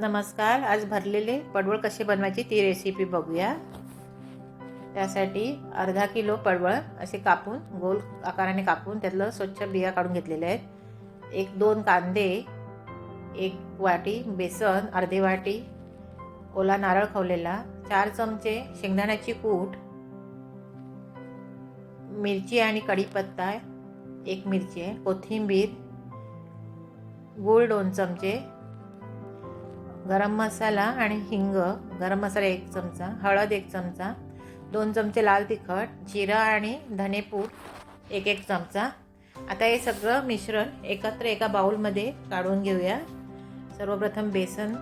नमस्कार आज भरलेले पडवळ कसे बनवायची ती रेसिपी बघूया. त्यासाठी अर्धा किलो पडवळ असे कापून गोल आकाराने कापून त्यातलं स्वच्छ बिया काढून घेतलेले आहेत. एक दोन कांदे एक वाटी बेसन अर्धी वाटी ओला नारळ खवलेला चार चमचे शेंगदाण्याची कूट मिरची आणि कढीपत्ता एक मिरची आहे कोथिंबीर गूळ दोन चमचे गरम मसाला आणि हिंग गरम मसाला एक चमचा हळद एक चमचा दोन चमचे लाल तिखट जिरा आणि धनेपूड एक एक चमचा. आता हे सगळं मिश्रण एकत्र एका बाउलमध्ये काढून घेऊया. सर्वप्रथम बेसन.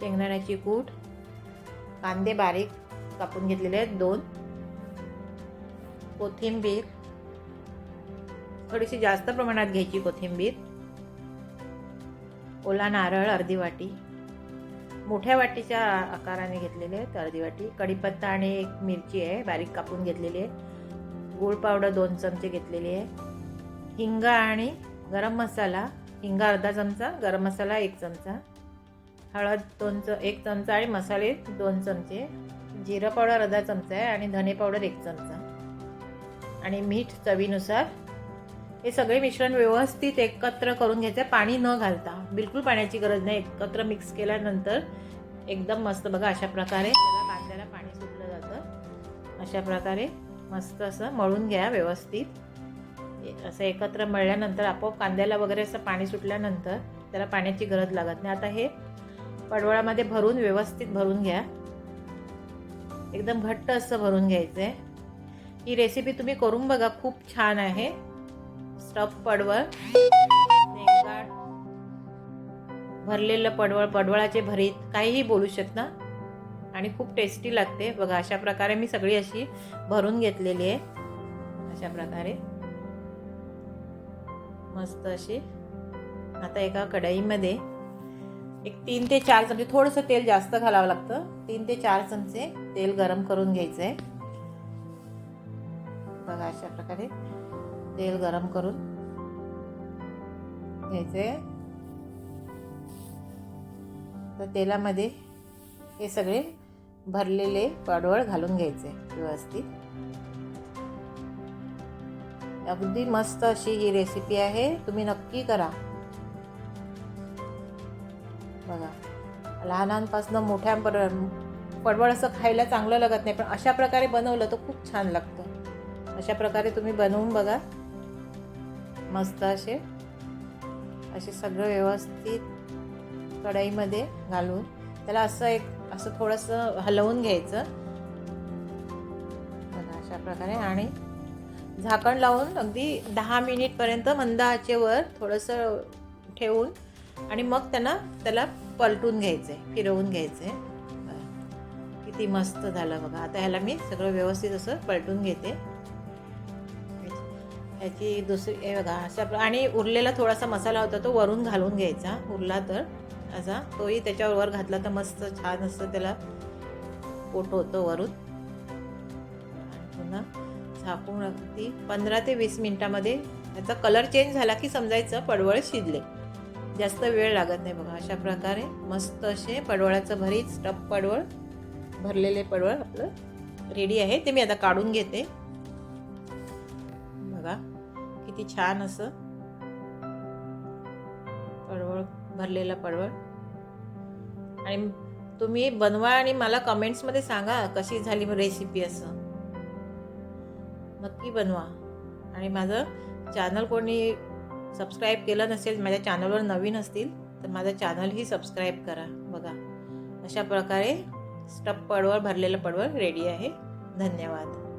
शेंगदाण्याची कूट. कांदे बारीक कापून घेतलेले आहेत दोन. कोथिंबीर. थोडीशी जास्त प्रमाणात घ्यायची कोथिंबीर. ओला नारळ अर्धी वाटी. मोठ्या वाटीच्या आकाराने घेतलेले आहेत अर्धी वाटी. कढीपत्ता आणि एक मिरची आहे बारीक कापून घेतलेली आहे. गूळ पावडर दोन चमचे घेतलेली आहे. हिंगा आणि गरम मसाला. हिंगा अर्धा चमचा गरम मसाला एक चमचा. हळद दोन च एक चमचा आणि मसाले दोन चमचे. जिरं पावडर अर्धा चमचा आहे आणि धने पावडर एक चमचा. आणि मीठ चवीनुसार हे सगळे मिश्रण व्यवस्थित एकत्र करून घ्यायचं. पाणी न घालता. बिलकुल पाण्याची गरज नाही. एकत्र मिक्स केल्यानंतर एकदम मस्त बघा अशा प्रकारे त्याला कांद्याला पाणी सुटलं जातं. अशा प्रकारे मस्त असं मळून घ्या व्यवस्थित. असं एकत्र मळल्यानंतर आपोआप कांद्याला वगैरे असं पाणी सुटल्यानंतर त्याला पाण्याची गरज लागत नाही. आता हे पडवळामध्ये भरून व्यवस्थित भरून घ्या. एकदम घट्ट असं भरून घ्यायचं आहे ही रेसिपी तुम्ही करून बघा. खूप छान आहे. स्टफ पडवळ भरलेलं पडवळ पडवळाचे भरीत काहीही बोलू शकता. आणि खूप टेस्टी लागते. बघा अशा प्रकारे मी सगळी अशी भरून घेतलेली आहे. अशा प्रकारे. मस्त अशी. आता एका कढईमध्ये एक तीन ते चार चमचे थोडंसं तेल जास्त घालावं लागतं. तीन ते चार चमचे तेल गरम करून घ्यायचं आहे बघा अशा प्रकारे. तेल गरम करून घ्यायचे. तर तेलामध्ये हे सगळे भरलेले पडवळ घालून घ्यायचे व्यवस्थित. अगदी मस्त अशी ही रेसिपी आहे तुम्ही नक्की करा. बघा लहानांपासून मोठ्यांपर्यंत पडवळ असं खायला चांगलं लागत नाही पण अशा प्रकारे बनवलं तर खूप छान लागतं. अशा प्रकारे तुम्ही बनवून बघा. मस्त असे. असे सगळं व्यवस्थित कढईमध्ये घालून त्याला असं एक असं थोडंसं हलवून घ्यायचं. बघा अशा प्रकारे आणि झाकण लावून अगदी दहा मिनिटपर्यंत मंद आचेवर थोडंसं ठेवून आणि मग त्यांना त्याला पलटून घ्यायचं आहे फिरवून घ्यायचं. आहे किती मस्त झालं बघा. आता ह्याला मी सगळं व्यवस्थित असं पलटून घेते. ह्याची दुसरी हे बघा अशा प्र आणि उरलेला थोडासा मसाला होता तो वरून घालून घ्यायचा उरला तर. असा तोही त्याच्यावर वर घातला तर मस्त छान असतं त्याला पोट होतो वरून. पुन्हा झाकून अगदी पंधरा ते वीस मिनटामध्ये त्याचा कलर चेंज झाला की समजायचं पडवळ शिजले. जास्त वेळ लागत नाही बघा अशा प्रकारे मस्त असे पडवळाचं भरीच टप पडवळ भरलेले पडवळ आपलं रेडी आहे. ते मी आता काढून घेते. किती छान असं. पडवळ भरलेला पडवळ आणि तुम्ही बनवा आणि मला कमेंट्समध्ये सांगा कशी झाली रेसिपी असं. नक्की बनवा. आणि माझं चॅनल कोणी सबस्क्राईब केलं नसेल माझ्या चॅनलवर नवीन असतील तर माझं चॅनलही सबस्क्राईब करा. बघा. अशा प्रकारे स्टप पडवळ भरलेलं पडवळ रेडी आहे. धन्यवाद.